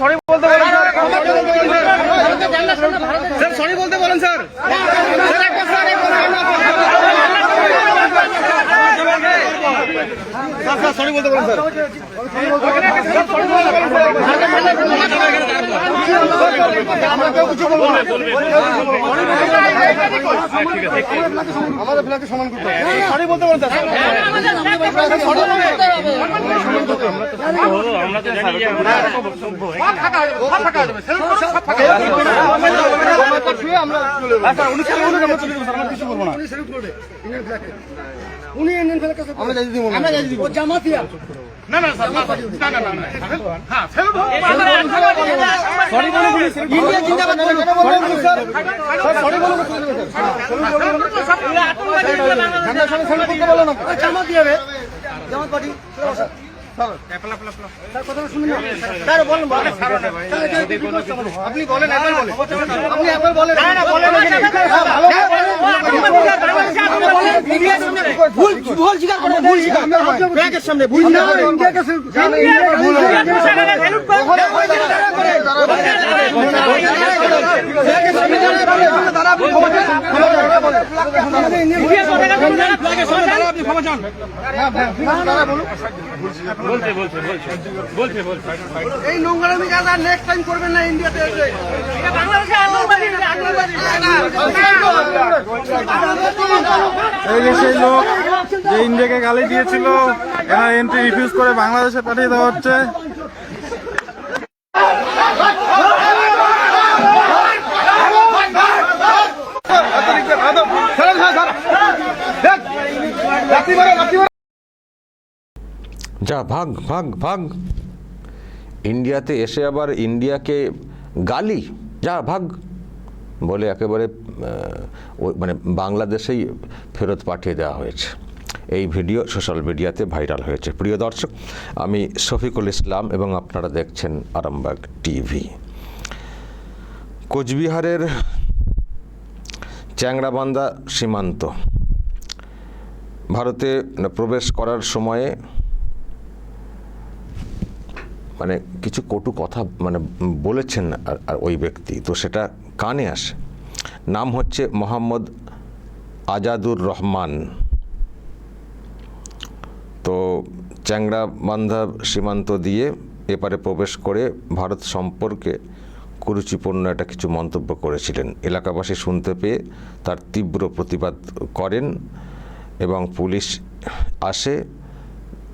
Sorry বলতে বলেন sir. Sorry বলতে বলেন স্যার। স্যার সরি বলতে বলেন স্যার। আমরা কেউ কিছু বলব না। আমাদের ফ্ল্যাগকে সমান করতে সরি বলতে স্যার আমরা আমরা কিছু করব না উনি ইন্ডিয়ান ফেলে কাছে আমরা যাই দিব আমরা যাই দিব। ও জামাতিয়া না না স্যার না না না না হ্যাঁ ফেল সরি বলে বলে ইন্ডিয়া জিন্দাবাদ বলে বলবেন স্যার স্যার সরি বলে বলে সঙ্গে সরি করতে বলো। না ও জামাতিয়া রে। জামাত পার্টি। স্যার কথা শুনুন না। স্যার বলেন বলেন। আপনি বলেন আপনি একবার বলেন। না। না বলেন ভুল ভুল স্বীকার করে ভুল স্বীকার ব্যাগের সামনে ভুল না ইন্ডিয়া এই নোংরামি কাজ আর নেক্সট টাইম করবেন না ইন্ডিয়াতে এসে। এই যে সেই লোক যে ইন্ডিয়াকে গালি দিয়েছিল এনার এন্ট্রি রিফিউজ করে বাংলাদেশে পাঠিয়ে দেওয়া হচ্ছে। যা ভাগ ভাগ ভাগ। ইন্ডিয়াতে এসে আবার ইন্ডিয়াকে গালি, যা ভাগ। বলে একেবারে মানে বাংলাদেশেই ফেরত পাঠিয়ে দেওয়া হয়েছে। এই ভিডিও সোশ্যাল মিডিয়াতে ভাইরাল হয়েছে। প্রিয় দর্শক, আমি শফিকুল ইসলাম এবং আপনারা দেখছেন আরামবাগ টিভি। কোচবিহারের চ্যাংড়াবান্ধা সীমান্ত। ভারতে প্রবেশ করার সময়ে মানে কিছু কটু কথা মানে বলেছেন আর ওই ব্যক্তি। তো সেটা কানে আসে। নাম হচ্ছে মোহাম্মদ আজাদুর রহমান। তো চ্যাংড়াবান্ধা সীমান্ত দিয়ে এপারে প্রবেশ করে ভারত সম্পর্কে কুরুচিপূর্ণ একটা কিছু মন্তব্য করেছিলেন। এলাকাবাসী শুনতে পেয়ে তার তীব্র প্রতিবাদ করেন এবং পুলিশ আসে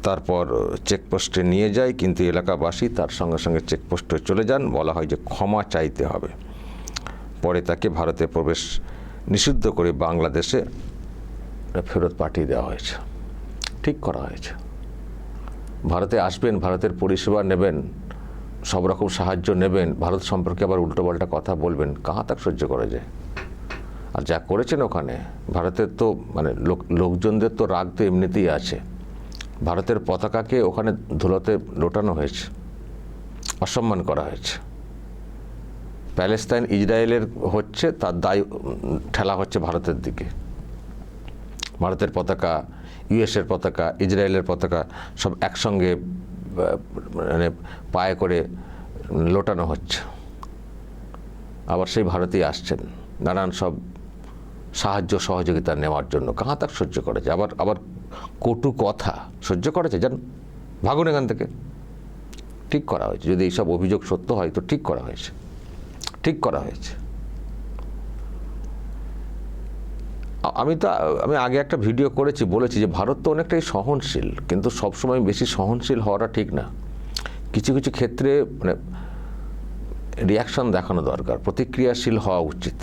তারপর চেকপোস্টে নিয়ে যায়, কিন্তু এলাকাবাসী তার সঙ্গে সঙ্গে চেকপোস্টে চলে যান। বলা হয় যে ক্ষমা চাইতে হবে। পরে তাকে ভারতে প্রবেশ নিষিদ্ধ করে বাংলাদেশে ফেরত পাঠিয়ে দেওয়া হয়েছে। ঠিক করা হয়েছে। ভারতে আসবেন, ভারতের পরিষেবা নেবেন, সব রকম সাহায্য নেবেন, ভারত সম্পর্কে আবার উল্টোপাল্টা কথা বলবেন, কাহা তাক সহ্য করা যায়? আর যা করেছেন ওখানে, ভারতের তো মানে লোক, লোকজনদের তো রাগ তো এমনিতেই আছে। ভারতের পতাকাকে ওখানে ধুলোতে লোটানো হয়েছে, অসম্মান করা হয়েছে। প্যালেস্তাইন ইসরায়েলের হচ্ছে, তার দায়, ঠেলা হচ্ছে ভারতের দিকে। ভারতের পতাকা, ইউএসের পতাকা, ইসরায়েলের পতাকা সব একসঙ্গে মানে পায়ে করে লোটানো হচ্ছে। আবার সেই ভারতেই আসছেন, নানান সব সাহায্য সহযোগিতা নেওয়ার জন্য কাহা তাক সহ্য করেছে আবার আবার কটু কথা সহ্য করেছে যান ভাগুন এখান থেকে। ঠিক করা হয়েছে। যদি এইসব অভিযোগ সত্য হয়, তো ঠিক করা হয়েছে। ঠিক করা হয়েছে। আমি তো, আমি আগে একটা ভিডিও করেছি, বলেছি যে ভারত তো অনেকটাই সহনশীল, কিন্তু সবসময় বেশি সহনশীল হওয়াটা ঠিক না। কিছু কিছু ক্ষেত্রে মানে রিয়াকশন দেখানো দরকার, প্রতিক্রিয়াশীল হওয়া উচিত।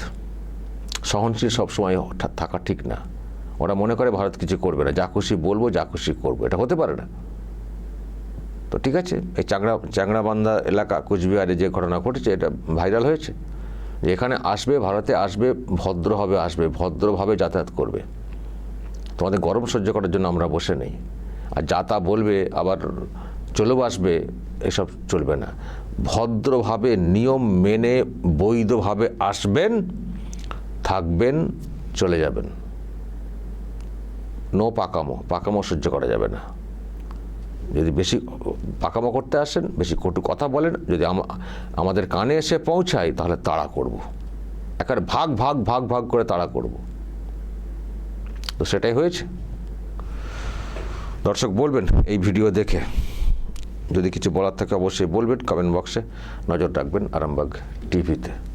সহনশীল সবসময় থাকা ঠিক না। ওরা মনে করে ভারত কিছু করবে না। যা খুশি বলব, যা খুশি করব। এটা হতে পারে না। তো ঠিক আছে, এই চাংড়া, চাংড়াবান্ধা এলাকা, কুচবিহারে যে ঘটনা ঘটেছে, এটা ভাইরাল হয়েছে। যে এখানে আসবে, ভারতে আসবে, ভদ্রভাবে আসবে, ভদ্রভাবে যাতায়াত করবে। তোমাদের গরম সহ্য করার জন্য আমরা বসে নেই। আর যা তা বলবে, আবার চলেও আসবে, এসব চলবে না। ভদ্রভাবে নিয়ম মেনে, বৈধভাবে আসবেন, থাকবেন, চলে যাবেন। নো পাকামো পাকামো সহ্য করা যাবে না। যদি বেশি পাকামো করতে আসেন, বেশি কটু কথা বলেন, যদি আম- আমাদের কানে এসে পৌঁছায়, তাহলে তাড়া করব। একেবারে ভাগ ভাগ ভাগ ভাগ করে তাড়া করব। তো সেটাই হয়েছে। দর্শক বলবেন, এই ভিডিও দেখে। যদি কিছু বলার থাকে অবশ্যই বলবেন কমেন্ট বক্সে নজর রাখবেন আরামবাগ টিভিতে।